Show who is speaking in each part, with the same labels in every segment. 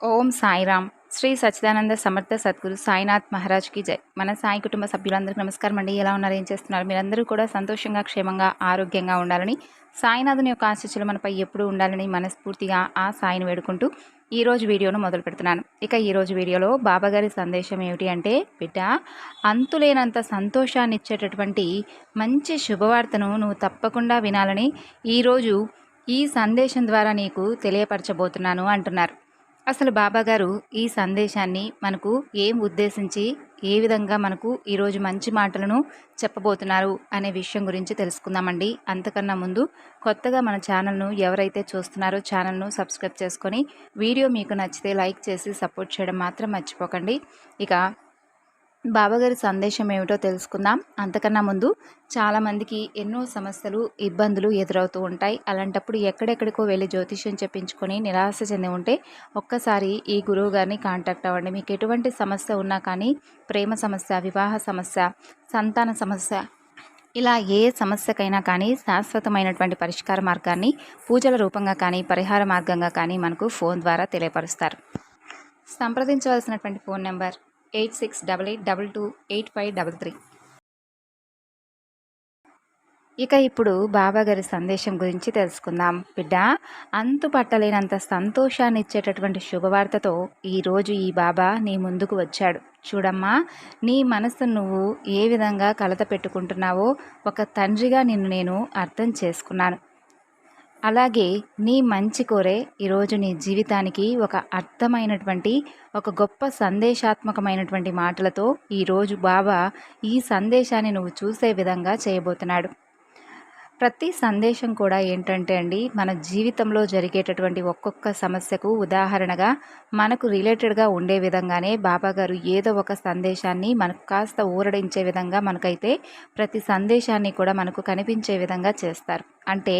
Speaker 1: ఓం సాయిరామ్. శ్రీ సచ్చిదానంద సమర్థ సద్గురు సాయినాథ్ మహారాజ్కి జై. మన సాయి కుటుంబ సభ్యులందరికీ నమస్కారం అండి. ఎలా ఉన్నారు? ఏం చేస్తున్నారు? మీరందరూ కూడా సంతోషంగా క్షేమంగా ఆరోగ్యంగా ఉండాలని సాయినాథుని యొక్క ఆశీస్సులు మనపై ఎప్పుడూ ఉండాలని మనస్ఫూర్తిగా ఆ సాయిని వేడుకుంటూ ఈరోజు వీడియోను మొదలు పెడుతున్నాను. ఇక ఈ రోజు వీడియోలో బాబాగారి సందేశం ఏమిటి అంటే బిడ్డ అంతులేనంత సంతోషాన్ని ఇచ్చేటటువంటి మంచి శుభవార్తను నువ్వు తప్పకుండా వినాలని ఈరోజు ఈ సందేశం ద్వారా నీకు తెలియపరచబోతున్నాను అంటున్నారు. అసలు బాబాగారు ఈ సందేశాన్ని మనకు ఏం ఉద్దేశించి ఏ విధంగా మనకు ఈరోజు మంచి మాటలను చెప్పబోతున్నారు అనే విషయం గురించి తెలుసుకుందామండి. అంతకన్నా ముందు కొత్తగా మన ఛానల్ను ఎవరైతే చూస్తున్నారో ఛానల్ను సబ్స్క్రైబ్ చేసుకొని వీడియో మీకు నచ్చితే లైక్ చేసి సపోర్ట్ చేయడం మాత్రం మర్చిపోకండి. ఇక బాబాగారి సందేశం ఏమిటో తెలుసుకుందాం. అంతకన్నా ముందు చాలామందికి ఎన్నో సమస్యలు ఇబ్బందులు ఎదురవుతూ ఉంటాయి. అలాంటప్పుడు ఎక్కడెక్కడికో వెళ్ళి జ్యోతిష్యం చెప్పించుకొని నిరాశ చెంది ఉంటే ఒక్కసారి ఈ గురువు గారిని కాంటాక్ట్ అవ్వండి. మీకు ఎటువంటి సమస్య ఉన్నా కానీ ప్రేమ సమస్య వివాహ సమస్య సంతాన సమస్య ఇలా ఏ సమస్యకైనా కానీ శాశ్వతమైనటువంటి పరిష్కార మార్గాన్ని పూజల రూపంగా కానీ పరిహార మార్గంగా కానీ మనకు ఫోన్ ద్వారా తెలియపరుస్తారు. సంప్రదించవలసినటువంటి phone number eight six double eight double two eight five double three. ఇక ఇప్పుడు బాబా గారి సందేశం గురించి తెలుసుకుందాం. బిడ్డ అంతు పట్టలేనంత సంతోషాన్ని ఇచ్చేటటువంటి శుభవార్తతో ఈరోజు ఈ బాబా నీ ముందుకు వచ్చాడు. చూడమ్మా నీ మనసు నువ్వు ఏ విధంగా కలత పెట్టుకుంటున్నావో ఒక తండ్రిగా నిన్ను నేను అర్థం చేసుకున్నాను. అలాగే నీ మంచి కోరే ఈరోజు నీ జీవితానికి ఒక అర్థమైనటువంటి ఒక గొప్ప సందేశాత్మకమైనటువంటి మాటలతో ఈరోజు బాబా ఈ సందేశాన్ని నువ్వు చూసే విధంగా చేయబోతున్నాడు. ప్రతి సందేశం కూడా ఏంటంటే అండి మన జీవితంలో జరిగేటటువంటి ఒక్కొక్క సమస్యకు ఉదాహరణగా మనకు రిలేటెడ్గా ఉండే విధంగానే బాబాగారు ఏదో ఒక సందేశాన్ని మనకు కాస్త ఊరడించే విధంగా మనకైతే ప్రతి సందేశాన్ని కూడా మనకు కనిపించే విధంగా చేస్తారు. అంటే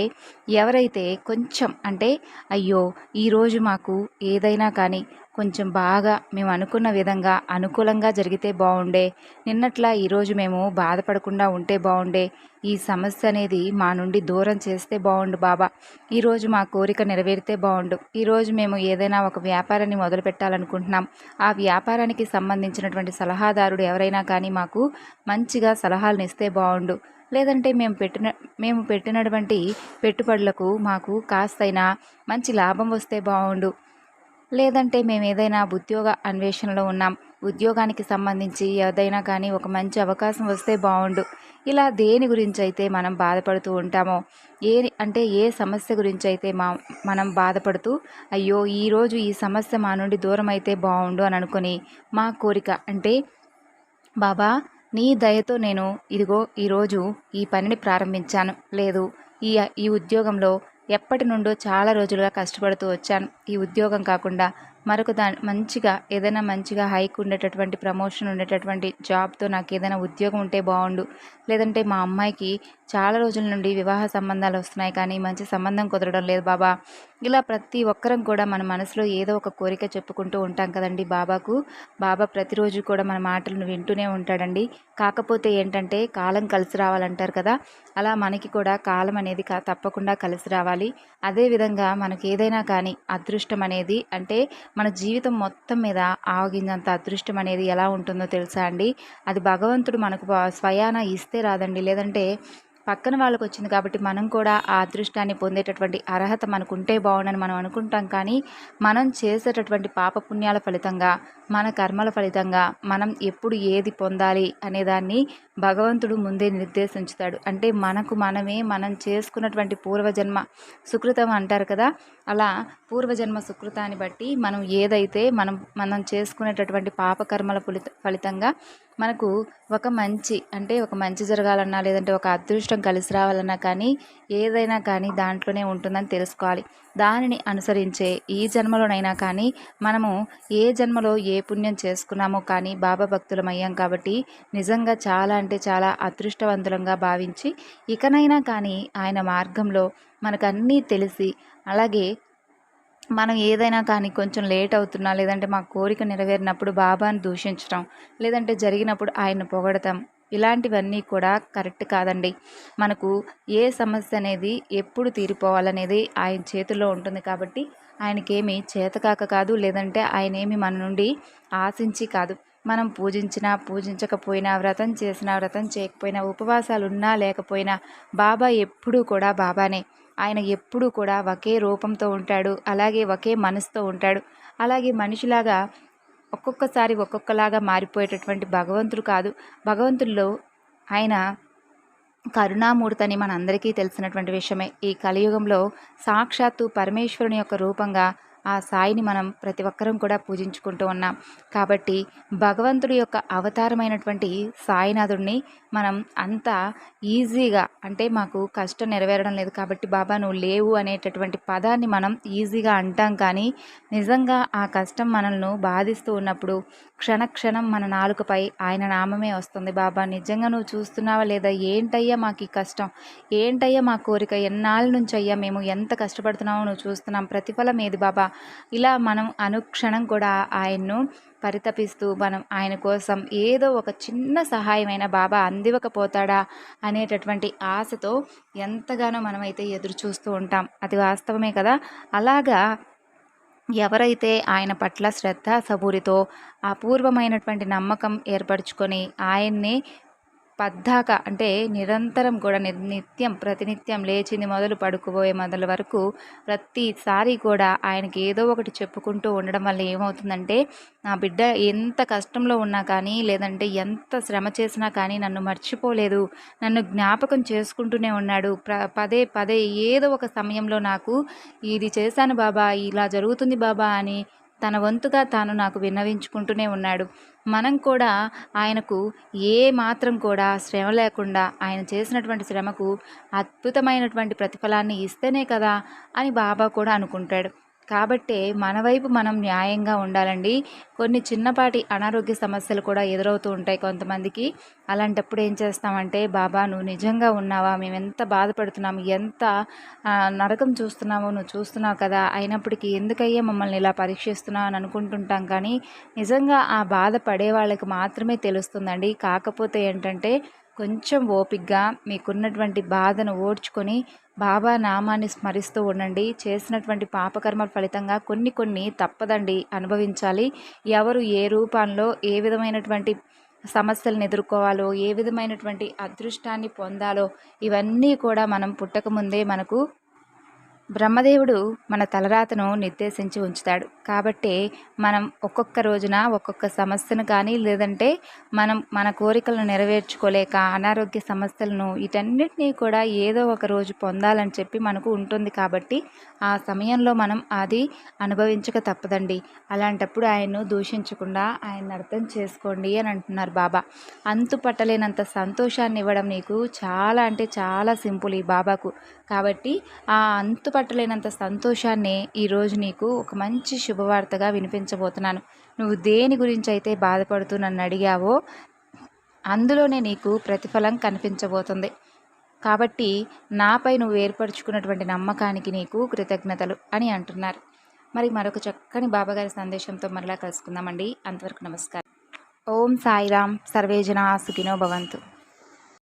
Speaker 1: ఎవరైతే కొంచెం అంటే అయ్యో ఈరోజు మాకు ఏదైనా కానీ కొంచెం బాగా మేము అనుకున్న విధంగా అనుకూలంగా జరిగితే బాగుండే. నిన్నట్లా ఈరోజు మేము బాధపడకుండా ఉంటే బాగుండే. ఈ సమస్య అనేది మా నుండి దూరం చేస్తే బాగుండు బాబా. ఈరోజు మా కోరిక నెరవేరితే బాగుండు. ఈరోజు మేము ఏదైనా ఒక వ్యాపారాన్ని మొదలు పెట్టాలనుకుంటున్నాం. ఆ వ్యాపారానికి సంబంధించినటువంటి సలహాదారుడు ఎవరైనా కానీ మాకు మంచిగా సలహాలను ఇస్తే బాగుండు. లేదంటే మేము పెట్టిన మేము పెట్టినటువంటి పెట్టుబడులకు మాకు కాస్తైనా మంచి లాభం వస్తే బాగుండు. లేదంటే మేము ఏదైనా ఉద్యోగ అన్వేషణలో ఉన్నాం. ఉద్యోగానికి సంబంధించి ఏదైనా కానీ ఒక మంచి అవకాశం వస్తే బాగుండు ఇలా దేని గురించి అయితే మనం బాధపడుతూ ఉంటామో ఏ అంటే ఏ సమస్య గురించి అయితే మా మనం బాధపడుతూ అయ్యో ఈరోజు ఈ సమస్య మా నుండి దూరం అయితే బాగుండు అని అనుకొని మా కోరిక అంటే బాబా నీ దయతో నేను ఇదిగో ఈరోజు ఈ పనిని ప్రారంభించాను. లేదు ఈ ఈ ఉద్యోగంలో ఎప్పటి నుండో చాలా రోజులుగా కష్టపడుతూ వచ్చాను. ఈ ఉద్యోగం కాకుండా మరొక దా మంచిగా ఏదైనా మంచిగా హైక్ ఉండేటటువంటి ప్రమోషన్ ఉండేటటువంటి జాబ్తో నాకు ఏదైనా ఉద్యోగం ఉంటే బాగుండు లేదంటే మా అమ్మాయికి చాలా రోజుల నుండి వివాహ సంబంధాలు వస్తున్నాయి కానీ మంచి సంబంధం కుదరడం లేదు బాబా. ఇలా ప్రతి ఒక్కరం కూడా మన మనసులో ఏదో ఒక కోరిక చెప్పుకుంటూ ఉంటాం కదండి బాబాకు. బాబా ప్రతిరోజు కూడా మన మాటలను వింటూనే ఉంటాడండి. కాకపోతే ఏంటంటే కాలం కలిసి రావాలంటారు కదా. అలా మనకి కూడా కాలం అనేది తప్పకుండా కలిసి రావాలి. అదేవిధంగా మనకి ఏదైనా కానీ అదృష్టం అనేది అంటే మన జీవితం మొత్తం మీద ఆవగింజంత అదృష్టం అనేది ఎలా ఉంటుందో తెలుసా అండి? అది భగవంతుడు మనకు స్వయాన ఇస్తే రాదండి. లేదంటే పక్కన వాళ్ళకు వచ్చింది కాబట్టి మనం కూడా ఆ అదృష్టాన్ని పొందేటటువంటి అర్హత మనకు ఉంటే బాగుండని మనం అనుకుంటాం. కానీ మనం చేసేటటువంటి పాపపుణ్యాల ఫలితంగా మన కర్మల ఫలితంగా మనం ఎప్పుడు ఏది పొందాలి అనేదాన్ని భగవంతుడు ముందే నిర్దేశించుతాడు. అంటే మనకు మనమే మనం చేసుకున్నటువంటి పూర్వజన్మ సుకృతం అంటారు కదా అలా పూర్వజన్మ సుకృతాన్ని బట్టి మనం ఏదైతే మనం మనం చేసుకునేటటువంటి పాపకర్మల ఫలిత ఫలితంగా మనకు ఒక మంచి అంటే ఒక మంచి జరగాలన్నా లేదంటే ఒక అదృష్టం కలిసి రావాలన్నా కానీ ఏదైనా కానీ దాంట్లోనే ఉంటుందని తెలుసుకోవాలి. దానిని అనుసరించే ఈ జన్మలోనైనా కానీ మనము ఏ జన్మలో ఏ పుణ్యం చేసుకున్నామో కానీ బాబా భక్తులమయ్యాం కాబట్టి నిజంగా చాలా అంటే చాలా అదృష్టవంతులంగా భావించి ఇకనైనా కానీ ఆయన మార్గంలో మనకు అన్నీ తెలిసి అలాగే మనం ఏదైనా కానీ కొంచెం లేట్ అవుతున్నా లేదంటే మా కోరిక నెరవేరినప్పుడు బాబాను దూషించడం లేదంటే జరిగినప్పుడు ఆయన పొగడటం ఇలాంటివన్నీ కూడా కరెక్ట్ కాదండి. మనకు ఏ సమస్య అనేది ఎప్పుడు తీరిపోవాలనేది ఆయన చేతుల్లో ఉంటుంది కాబట్టి ఆయనకేమి చేతకాక కాదు లేదంటే ఆయన ఏమి మన నుండి ఆశించి కాదు. మనం పూజించినా పూజించకపోయినా వ్రతం చేసినా వ్రతం చేయకపోయినా ఉపవాసాలు ఉన్నా లేకపోయినా బాబా ఎప్పుడూ కూడా బాబానే. ఆయన ఎప్పుడూ కూడా ఒకే రూపంతో ఉంటాడు అలాగే ఒకే మనసుతో ఉంటాడు. అలాగే మనిషిలాగా ఒక్కొక్కసారి ఒక్కొక్కలాగా మారిపోయేటటువంటి భగవంతుడు కాదు. భగవంతుల్లో ఆయన కరుణామూర్తని మనందరికీ తెలిసినటువంటి విషయమే. ఈ కలియుగంలో సాక్షాత్తు పరమేశ్వరుని యొక్క రూపంగా ఆ సాయిని మనం ప్రతి ఒక్కరం కూడా పూజించుకుంటూ ఉన్నాం. కాబట్టి భగవంతుడి యొక్క అవతారమైనటువంటి సాయినాథుడిని మనం అంత ఈజీగా అంటే మాకు కష్టం నెరవేరడం లేదు కాబట్టి బాబా నువ్వు లేవు అనేటటువంటి పదాన్ని మనం ఈజీగా అంటాం కానీ నిజంగా ఆ కష్టం మనల్ని బాధిస్తూ ఉన్నప్పుడు క్షణక్షణం మన నాలుకపై ఆయన నామమే వస్తుంది. బాబా నిజంగా నువ్వు చూస్తున్నావా లేదా? ఏంటయ్యా మాకు ఈ కష్టం? ఏంటయ్యా మా కోరిక? ఎన్నాళ్ళ నుంచి అయ్యా మేము ఎంత కష్టపడుతున్నామో నువ్వు చూస్తున్నాం. ప్రతిఫలం ఏది బాబా? ఇలా మనం అనుక్షణం కూడా ఆయన్ను పరితపిస్తూ మనం ఆయన కోసం ఏదో ఒక చిన్న సహాయమైన బాబా అందివ్వకపోతాడా అనేటటువంటి ఆశతో ఎంతగానో మనమైతే ఎదురు చూస్తూ ఉంటాం. అది వాస్తవమే కదా? అలాగా ఎవరైతే ఆయన పట్ల శ్రద్ధ సబూరితో అపూర్వమైనటువంటి నమ్మకం ఏర్పరచుకొని ఆయన్ని పద్దాక అంటే నిరంతరం కూడా నిత్యం ప్రతినిత్యం లేచింది మొదలు పడుకుపోయే మొదలు వరకు ప్రతిసారి కూడా ఆయనకి ఏదో ఒకటి చెప్పుకుంటూ ఉండడం వల్ల ఏమవుతుందంటే నా బిడ్డ ఎంత కష్టంలో ఉన్నా కానీ లేదంటే ఎంత శ్రమ చేసినా కానీ నన్ను మర్చిపోలేదు. నన్ను జ్ఞాపకం చేసుకుంటూనే ఉన్నాడు. ప్ర పదే పదే ఏదో ఒక సమయంలో నాకు ఇది చేశాను బాబా ఇలా జరుగుతుంది బాబా అని తన వంతుగా తాను నాకు విన్నవించుకుంటూనే ఉన్నాడు. మనం కూడా ఆయనకు ఏ మాత్రం కూడా శ్రమ లేకుండా ఆయన చేసినటువంటి శ్రమకు అద్భుతమైనటువంటి ప్రతిఫలాన్ని ఇస్తేనే కదా అని బాబా కూడా అనుకుంటాడు. కాబట్టే మన వైపు మనం న్యాయంగా ఉండాలండి. కొన్ని చిన్నపాటి అనారోగ్య సమస్యలు కూడా ఎదురవుతూ ఉంటాయి కొంతమందికి. అలాంటప్పుడు ఏం చేస్తామంటే బాబా నువ్వు నిజంగా ఉన్నావా? మేము ఎంత బాధపడుతున్నాము ఎంత నరకం చూస్తున్నామో? నువ్వు చూస్తున్నావు కదా? అయినప్పటికీ ఎందుకయ్యా మమ్మల్ని ఇలా పరీక్షిస్తున్నావు? అని అనుకుంటుంటాం. కానీ నిజంగా ఆ బాధ పడే వాళ్ళకి మాత్రమే తెలుస్తుందండి. కాకపోతే ఏంటంటే కొంచెం ఓపిగ్గా మీకున్నటువంటి బాధను ఓడ్చుకొని బాబా నామాన్ని స్మరిస్తూ ఉండండి. చేసినటువంటి పాపకర్మల ఫలితంగా కొన్ని కొన్ని తప్పదండి అనుభవించాలి. ఎవరు ఏ రూపంలో ఏ విధమైనటువంటి సమస్యలను ఎదుర్కోవాలో ఏ విధమైనటువంటి అదృష్టాన్ని పొందాలో ఇవన్నీ కూడా మనం పుట్టకముందే మనకు బ్రహ్మదేవుడు మన తలరాతను నిర్దేశించి ఉంచుతాడు. కాబట్టి మనం ఒక్కొక్క రోజున ఒక్కొక్క సమస్యను కానీ లేదంటే మనం మన కోరికలను నెరవేర్చుకోలేక అనారోగ్య సమస్యలను వీటన్నిటినీ కూడా ఏదో ఒక రోజు పొందాలని చెప్పి మనకు ఉంటుంది కాబట్టి ఆ సమయంలో మనం అది అనుభవించక తప్పదండి. అలాంటప్పుడు ఆయన్ను దూషించకుండా ఆయన అర్థం చేసుకోండి అని అంటున్నారు బాబా. అంతు పట్టలేనంత సంతోషాన్ని ఇవ్వడం నీకు చాలా అంటే చాలా సింపుల్ ఈ బాబాకు. కాబట్టి ఆ అంతు పట్టలేనంత సంతోషాన్ని ఈరోజు నీకు ఒక మంచి శుభవార్తగా వినిపించబోతున్నాను. నువ్వు దేని గురించి అయితే బాధపడుతూ నన్ను అడిగావో అందులోనే నీకు ప్రతిఫలం కనిపించబోతుంది. కాబట్టి నాపై నువ్వు ఏర్పరచుకున్నటువంటి నమ్మకానికి నీకు కృతజ్ఞతలు అని అంటున్నారు. మరి మరొక చక్కని బాబాగారి సందేశంతో మరలా కలుసుకుందామండి. అంతవరకు నమస్కారం. ఓం సాయిరామ్. సర్వేజన సుఖినో భవంతు.